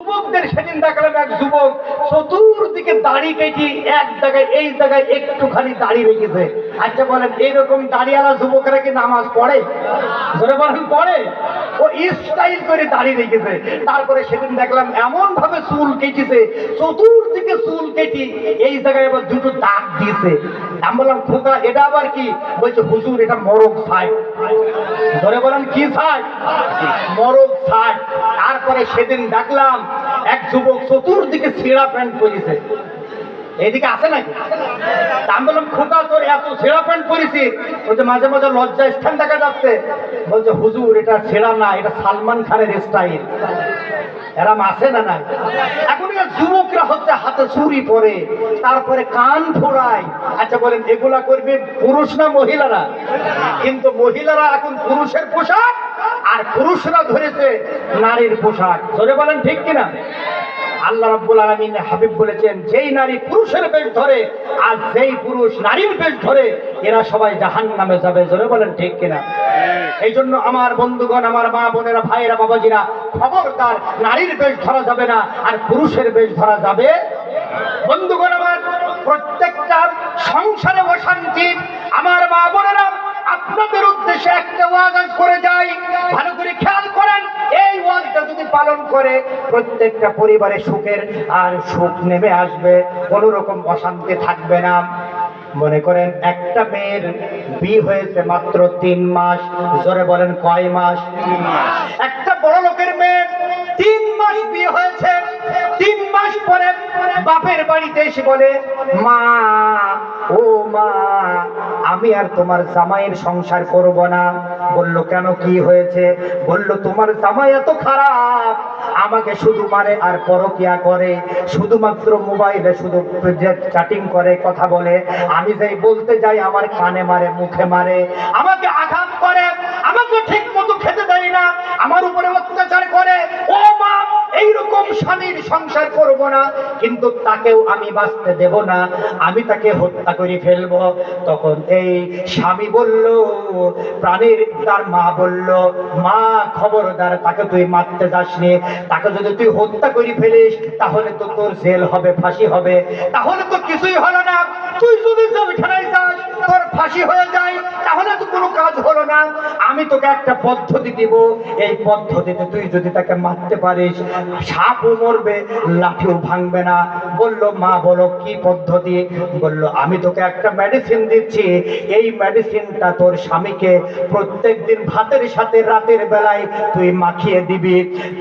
যুবকদের সেদিন দেখলাম এক যুবক দাড়ি এক জায়গায়, এই জায়গায় একটুখানি দাড়ি রেখেছে। আচ্ছা বলেন এইরকম কি নামাজ পড়ে? ধরে বলেন, পড়ে। ও স্টাইল করে দাড়ি রেখেছে। তারপরে সেদিন দেখলাম এমন ভাবে চুল কেটেছে, চতুর্দিকে চুল কেটে এই জায়গায় আবার দুটো দাগ দিয়েছে। আমি বললাম, খোকা, এটা আবার কি? বলছে, হুজুর, এটা মরক ছাই। ধরে বলেন, কি ছাই? মরক ছাই। তারপরে সেদিন দেখলাম এক যুবক চতুর্দিকে ছেঁড়া প্যান্ট পরেছে এইদিকে আছে নাকি? আমি বললাম, খোকা তোর এত ছেঁড়া প্যান্ট পরেছি। বলছে, মাঝে মাঝে লজ্জা স্থান দেখা যাচ্ছে। বলছে, হুজুর, এটা ছেঁড়া না, এটা সালমান খানের স্টাইল। এরাম আছে না নাই? এখন যুবকরা হচ্ছে হাতে চুরি পরে, তারপরে কান ফোড়ায় আচ্ছা বলেন, এগুলা করবে পুরুষ না মহিলারা? কিন্তু মহিলারা এখন পুরুষের পোশাক, আর পুরুষরা ধরেছে নারীর পোশাক। ধরে বলেন ঠিক কিনা? আল্লাহ রাব্বুল আলামিন হাবিব বলেছেন যেই নারী পুরুষের বেশ ধরে আর যেই পুরুষ নারীর বেশ ধরে এরা সবাই জাহান নামে যাবে। জোরে বলেন ঠিক কিনা? এই জন্য আমার বন্ধুগণ আমার মা বোনেরা ভাইয়েরা বাবাজিরা খবরদার নারীর বেশ ধরা যাবে না আর পুরুষের বেশ ধরা যাবে বন্ধুগণ আমার প্রত্যেকটা সংসারে অশান্তি আমার মা বোনেরা আপনাদের উদ্দেশ্যে একটা ওয়াজ আজ করে যাই। ভালো করে খেয়াল করেন এই ওয়াজটা যদি পালন করে প্রত্যেকটা পরিবারে সুখের আর সুখ নেমে আসবে কোনো রকম অশান্তি থাকবে না। মনে করেন একটা মেয়ের বিয়ে হয়েছে মাত্র তিন মাস জোরে বলেন কয় মাস। একটা বড় লোকের মেয়ে তিন মাস বিয়ে হয়েছে তিন মাস পরে বাপের বাড়িতে এসে বলে মা ও মা, আমি আর তোমার জামাইয়ের সংসার করব না। বলল, কেন কি হয়েছে? বলল, তোমার জামাই এত খারাপ। আমাকে শুধু মারে আর পরকিয়া করে, শুধুমাত্র মোবাইলে শুধু চ্যাটিং করে, কথা বলে। আমি যাই বলতে যাই, আমার কানে মারে, মুখে মারে। আমাকে আঘাত করে, আমাকে ঠিক মতো খেতে দেয় না। আমার উপরে অত্যাচার করে। ও এইরকম স্বামীর সংসার করব না, কিন্তু তাকেও আমি বাঁচতে দেব না, আমি তাকে হত্যা করে ফেলব। তখন এই স্বামী বলল, প্রাণীর তার মা বলল, মা, খবরদার, তাকে তুই মারতে যাসনি। তাকে যদি তুই হত্যা করে ফেলিস, তাহলে তো তোর জেল হবে, ফাঁসি হবে। তাহলে তো কিছুই হলো না। তুই যদি জেলখানায় যাস তোর ফাঁসি হয়ে যায়, তাহলে তো কোনো কাজ হলো না। আমি তোকে একটা পদ্ধতি দিব। এই পদ্ধতিতে তুই যদি তাকে মারতে পারিস সাপও মরবে, লাঠিও ভাঙবে না। বলল, মা, বলো, কি পদ্ধতি? বলল, আমি তোকে একটা মেডিসিন দিচ্ছি। এই মেডিসিনটা তোর স্বামীকে প্রত্যেক দিন ভাতের সাথে রাতের বেলায় তুই মাখিয়ে দিবি।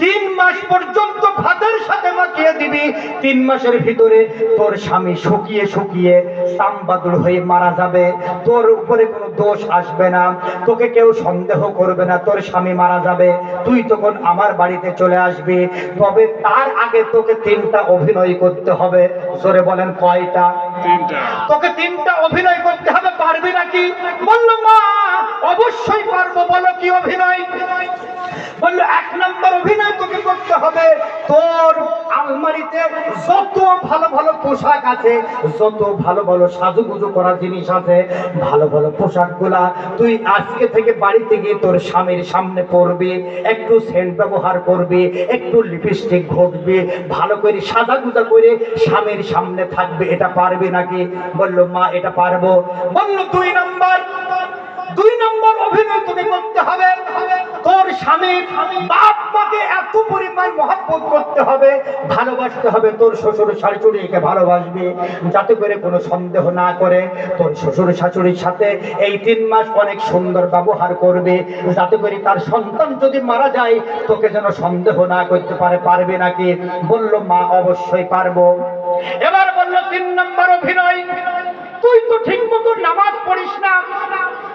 তিন মাস পর্যন্ত ভাতের সাথে মাখিয়ে দিবি। তিন মাসের ভিতরে তোর স্বামী শুকিয়ে শুকিয়ে সামবাদুর হয়ে মারা যাবে। তোর উপরে কোনো দোষ আসবে না। তোকে কেউ সন্দেহ করবে না, তোর স্বামী মারা যাবে। তুই তখন আমার বাড়িতে চলে আসবি। তবে তার আগে তোকে তিনটা অভিনয় করতে হবে। জোরে বলেন কয়টা? তোকে তিনটা অভিনয় করতে হবে, পারবি নাকি? বলল, মা, অবশ্যই পারব, বলো কি অভিনয়? বলল, এক নম্বর অভিনয় তোকে করতে হবে, তোর আলমারিতে যত ভালো ভালো পোশাক আছে, যত ভালো ভালো সাজুগুজু করা জিনিস আছে, ভালো ভালো পোশাকগুলা তুই আজকে থেকে বাড়িতে গিয়ে তোর স্বামীর সামনে পরবি, একটু সেন্ট ব্যবহার করবি, একটু লিপস্টিক ঘটবি, ভালো করে সাজাগুজা করে স্বামীর সামনে থাকবে, এটা পারবে নাকি? বলল, মা, এটা পারব। বলল, দুই নম্বর দুই নম্বর অভিনয় তোকে করতে হবে। তোর স্বামীর বাপ মাকে এত পরিমাণ মহাব্বত করতে হবে, ভালোবাসতে হবে। তোর শ্বশুর শাশুড়িকে ভালোবাসবে, যাতে করে কোনো সন্দেহ না করে। তোর শ্বশুর শাশুড়ির সাথে এই তিন মাস অনেক সুন্দর ব্যবহার করবে, যাতে করে তার সন্তান যদি মারা যায়, তোকে যেন সন্দেহ না করতে পারে, পারবে নাকি? বলল, মা, অবশ্যই পারব। এবার বলল, তিন নম্বর অভিনয়। তুই তো ঠিক মতো নামাজ পড়িস না।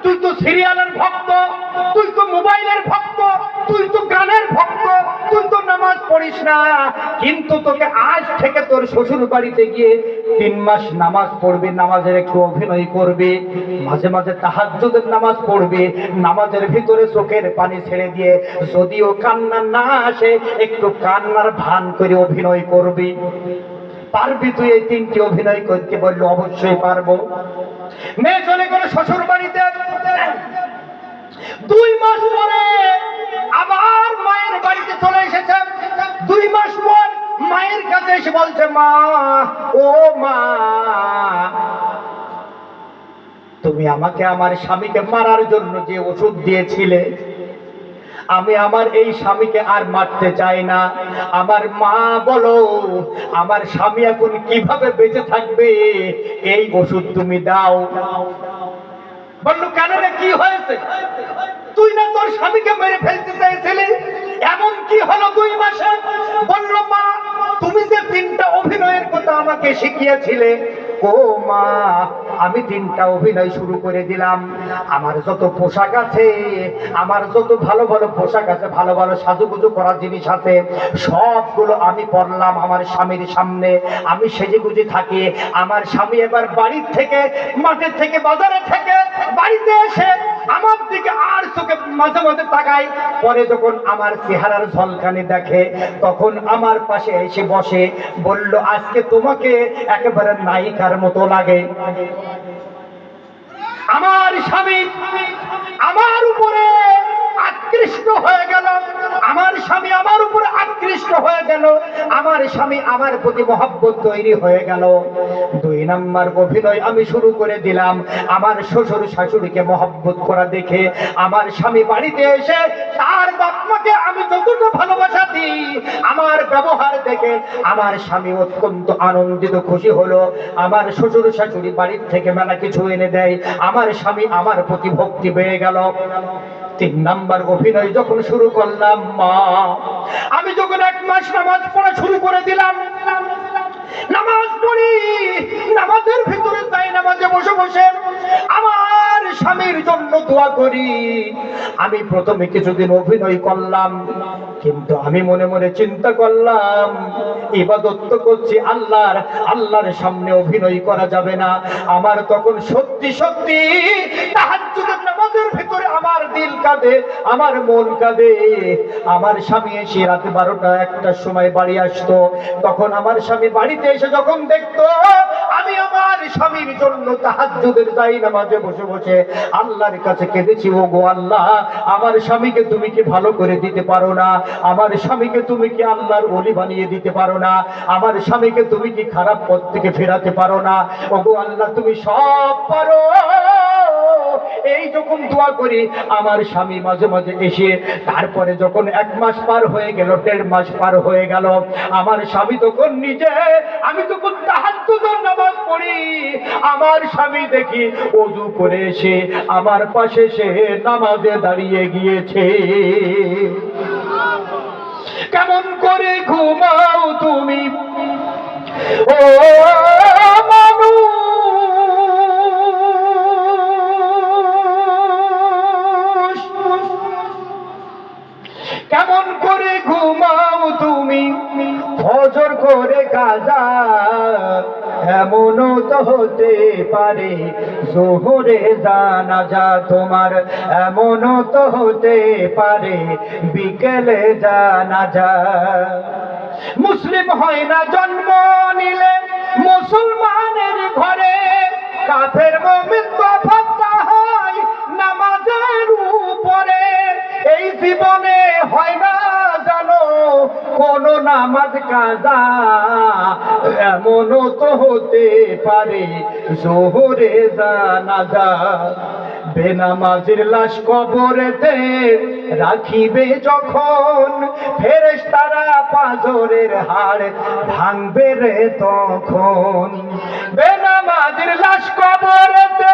তুই তো সিরিয়ালের ভক্ত। তুই তো মোবাইলের ভক্ত। তুই তো গানের ভক্ত। তুই তো নামাজ পড়িস না। কিন্তু তোকে আজ থেকে তোর শ্বশুর বাড়িতে গিয়ে তিন মাস নামাজ পড়বে, নামাজের একটু অভিনয় করবি, মাঝে মাঝে তাহাজ্জুদের নামাজ পড়বি, নামাজের ভিতরে চোখের পানি ছেড়ে দিয়ে যদিও কান্না না আসে, একটু কান্নার ভান করে অভিনয় করবি। পারবি তুই এই তিনটি অভিনয় করতে? বলল, অবশ্যই পারব। মেয়ে চলে গেল শ্বশুর বাড়িতে দুই মাস পরে আবার মায়ের বাড়িতে চলে এসেছে। দুই মাস পর মায়ের কাছে এসে বলছে, মা, ও মা, তুমি আমাকে আমার স্বামীকে মারার জন্য যে ওষুধ দিয়েছিলে আমি আমার এই স্বামীকে আর মারতে চাই না। আমার মা বলো, আমার স্বামী এখন কীভাবে বেঁচে থাকবে? এই ওষুধ তুমি দাও। বলল, কেন রে, কি হয়েছে? তুই না তোর স্বামীকে মেরে ফেলতে চাইছিলি? এমন কি হলো দুই মাসে? বলল, মা, তুমি যে তিনটা অভিনয়ের কথা আমাকে শিখিয়েছিলে ও মা, আমি তিনটা অভিনয় শুরু করে দিলাম। আমার যত পোশাক আছে, আমার যত ভালো ভালো পোশাক আছে, ভালো ভালো সাজুগুজু করার জিনিস আছে, সবগুলো আমি পড়লাম আমার স্বামীর সামনে। আমি সেজে গুজে থাকি। আমার স্বামী এবার বাড়ির থেকে, মাঠের থেকে বাজারে থেকে, বাড়িতে এসে আমার দিকে আর চোখে মাঝে মাঝে তাকায়, পরে যখন আমার চেহারার ঝলকানি দেখে, তখন আমার পাশে এসে বসে, বলল, আজকে তোমাকে একেবারে নায়িকার মতো লাগে। আমার স্বামী আকৃষ্ট হয়ে গেল। আমার স্বামী আমার প্রতি মহব্বত তৈরি হয়ে গেল। দুই নাম্বার অভিনয় আমি শুরু করে দিলাম। আমার শ্বশুর শাশুড়িকে মহব্বত করা দেখে আমার স্বামী বাড়িতে এসে তার বাপমাকে আমি যতটা ভালোবাসা দিই, আমার ব্যবহার দেখে আমার স্বামী অত্যন্ত আনন্দিত খুশি হলো। আমার শ্বশুর শাশুড়ি বাড়ির থেকে মেলা কিছু এনে দেয়। আমার স্বামী আমার প্রতি ভক্তি বেড়ে গেল। তিন নাম্বার অভিনয় যখন শুরু করলাম, মা, আমি যখন এক মাস নামাজ পড়া শুরু করে দিলাম, নামাজ পড়ি, নামাজের ভিতরে তাই নামাজে বসে বসে আমার স্বামীর জন্য দোয়া করি। আমি প্রথমে কিছুদিন অভিনয় করলাম, কিন্তু আমি মনে মনে চিন্তা করলাম, ইবাদত তো করছি আল্লাহর আল্লাহর সামনে অভিনয় করা যাবে না। আমার তখন সত্যি সত্যি তাহাজ্জুদের নামাজের ভিতরে আমার দিল কাঁদে, আমার মন কাঁদে। আমার স্বামী এসে রাত বারোটা একটার সময় বাড়ি আসতো। তখন আমার স্বামী বাড়িতে এসে যখন দেখতো, আমি আমার স্বামীর জন্য তাহাজ্জুদের যাই নামাজে বসে বসে আল্লাহর কাছে কেঁদেছি ও গো আল্লাহ, আমার স্বামীকে তুমি কি ভালো করে দিতে পারো না? আমার স্বামীকে তুমি কি আল্লাহর অলি বানিয়ে দিতে পারো না? আমার স্বামীকে তুমি কি খারাপ পথ থেকে ফেরাতে পারো না? ও গো আল্লাহ, তুমি সব পারো। এই যখন দোয়া করি, আমার স্বামী মাঝে মাঝে এসে তারপরে যখন এক মাস পার হয়ে গেল, দেড় মাস পার হয়ে গেল, আমার স্বামী তখন নিজে, আমি তখন তাহাজ্জুদের নামাজ পড়ি, আমার স্বামী দেখি অজু করে এসে আমার পাশে সে নামাজে দাঁড়িয়ে গিয়েছে। কেমন করে ঘুমাও তুমি? ও মানুষ কেমন করে ঘুমাও তুমি? ফজর করে কাজা এমনও তো হতে পারে। জোহরে জানাজা তোমার এমনও তো হতে পারে। বিকেলে জানা যা মুসলিম হয় না জন্ম নিলে মুসলমানের ঘরে। নামাজ কাজা, এমনও তো হতে পারে, জোহরে জানাজা বেনামাজির লাশ কবরেতে রাখিবে যখন ফেরেশ তারা পাজরের হাড় ভাঙবে রে তখন। বেনামাজির লাশ কবরেতে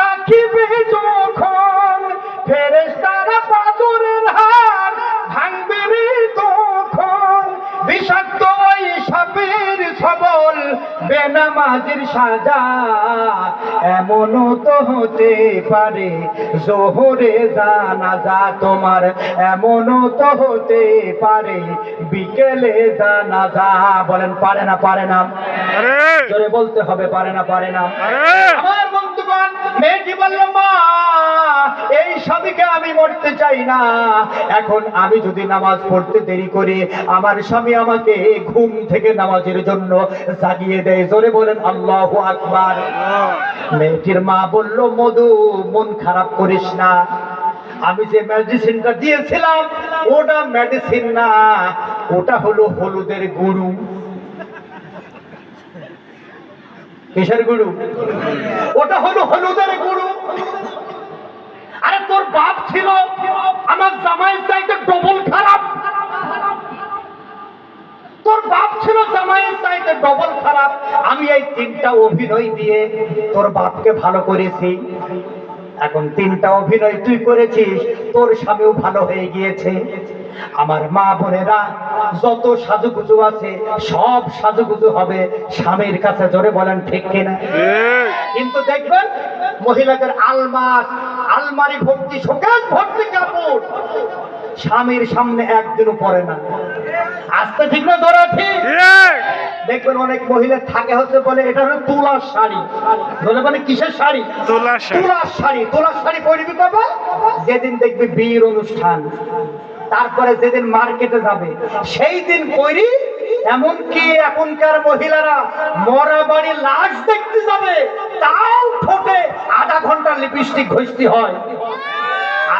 রাখিবে যখন ফেরেশ বেনামাজির সাজা এমনও তো হতে পারে। জোহরে জানাজা তোমার এমনও তো হতে পারে। বিকেলে জানাজা বলেন পারে না পারে না। জোরে বলতে হবে পারে না পারে না। আমার মেয়েটি বলল, মা, এই স্বামীকে আমি মরতে চাই না। এখন আমি যদি নামাজ পড়তে দেরি করি, আমার স্বামী আমাকে ঘুম থেকে নামাজের জন্য জাগিয়ে দেয়। জোরে বলেন, আল্লাহ আকবার। মেয়েটির মা বলল, মধু, মন খারাপ করিস না। আমি যে মেডিসিনটা দিয়েছিলাম, ওটা মেডিসিন না। ওটা হলো হলুদের গুরু কিসের গুরু? ওটা হলো হলুদের গুরু। আরে তোর বাপ ছিল আমার জামাইয়ের চাইতে ডবল খারাপ। তোর বাপ ছিল জামাইয়ের চাইতে ডবল খারাপ। আমি এই তিনটা অভিনয় দিয়ে তোর বাপকে ভালো করেছি। এখন তিনটা অভিনয় তুই করেছিস, তোর স্বামীও ভালো হয়ে গিয়েছে। আমার মা বোনেরা যত সাজুগুজু আছে সব সাজুগুজু হবে স্বামীর কাছে জোরে বলেন ঠিক কিনা? কিন্তু দেখবেন মহিলাদের আলমাস আলমারি ভর্তি শোকেস ভর্তি কাপড় স্বামীর সামনে একদিনও পরে না। আসতে ঠিক না ধরা ঠিক? দেখবেন অনেক মহিলা থাকে হচ্ছে বলে এটা হলো তুলার শাড়ি। বলে মানে কিসের শাড়ি? তুলার শাড়ি। তুলার শাড়ি তুলার শাড়ি পরবি কবে? যেদিন দেখবি বিয়ের অনুষ্ঠান। তারপরে যেদিন মার্কেটে যাবে সেই দিন পরি এমনকি এখনকার মহিলারা মরা বাড়ি লাশ দেখতে যাবে তাও ঠোঁটে আধা ঘণ্টা লিপস্টিক ঘষতে হয়।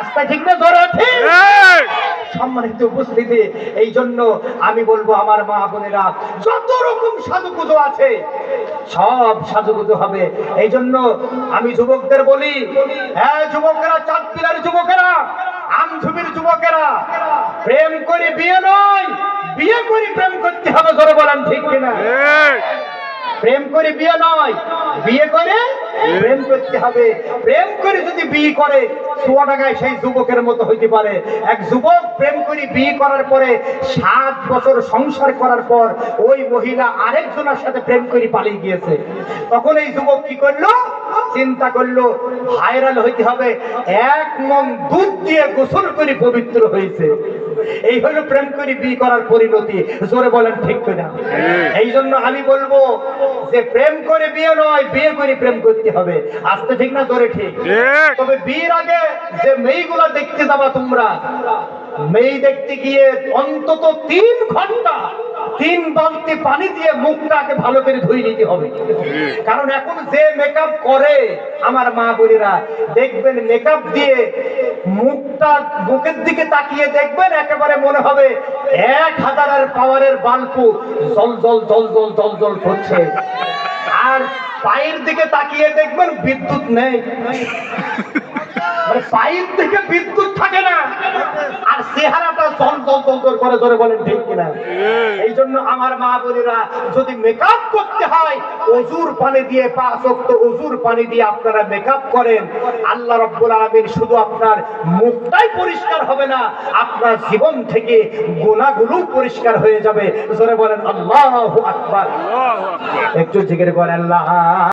আস্তা ঠিক না ধরে ঠিক? সম্মানিত উপস্থিতি এই জন্য আমি বলব আমার মা বোনেরা যত রকম আছে সব হবে। এই জন্য আমি যুবকদের বলি হ্যাঁ যুবকেরা চাঁদ পিলার যুবকেরা আমঝুবির যুবকেরা প্রেম করে বিয়ে নয় বিয়ে করে প্রেম করতে হবে ধরে বলেন ঠিক কিনা? প্রেম করে বিয়ে নয় বিয়ে করে প্রেম করতে হবে। প্রেম করে যদি বিয়ে করে চুয়াডাঙ্গায় সেই যুবকের মতো হইতে পারে। এক যুবক প্রেম করে বিয়ে করার পরে সাত বছর সংসার করার পর ওই মহিলা আরেকজনের সাথে প্রেম করে পালিয়ে গিয়েছে। তখন এই যুবক কি করল? চিন্তা করল, ভাইরাল হইতে হবে। এক মন দুধ দিয়ে গোসল করে পবিত্র হয়েছে। এই হলো প্রেম করে বিয়ে করার পরিণতি। জোরে বলেন ঠিক কিনা? এই জন্য আমি বলব যে প্রেম করে বিয়ে নয় বিয়ে করে প্রেম করতে হবে। আসতে ঠিক না জোরে ঠিক। তবে বিয়ের আগে যে মেয়েগুলো দেখতে যাবা তোমরা মেয়ে দেখতে গিয়ে অন্তত তিন ঘণ্টা তিন বালতি পানি দিয়ে মুখটাকে ভালো করে ধুয়ে নিতে হবে। কারণ এখন যে মেকআপ করে আমার মা বোনেরা, দেখবেন মেকআপ দিয়ে মুখটা মুখের দিকে তাকিয়ে দেখবেন, একেবারে মনে হবে এক হাজারের পাওয়ারের বাল্পু জল জল জল জল জল জল করছে। আর পায়ের দিকে তাকিয়ে দেখবেন বিদ্যুৎ নেই। মানে পায়ের দিকে বিদ্যুৎ থাকে না। জল করে ধরে বলেন ঠিক কিনা? এই জন্য আমার মা বোনেরা যদি মেকআপ করতে হয় অজুর পানি দিয়ে পাঁচ অক্ত অজুর পানি দিয়ে আপনারা মেকআপ করেন। আল্লাহ রব্বুল আলমীর শুধু আপনার মুখটাই পরিষ্কার হবে না আপনার জীবন থেকে গুণাগুলো পরিষ্কার হয়ে যাবে। জোরে বলেন আল্লাহ আকবার। একটু জিজ্ঞেস করেন আল্লাহ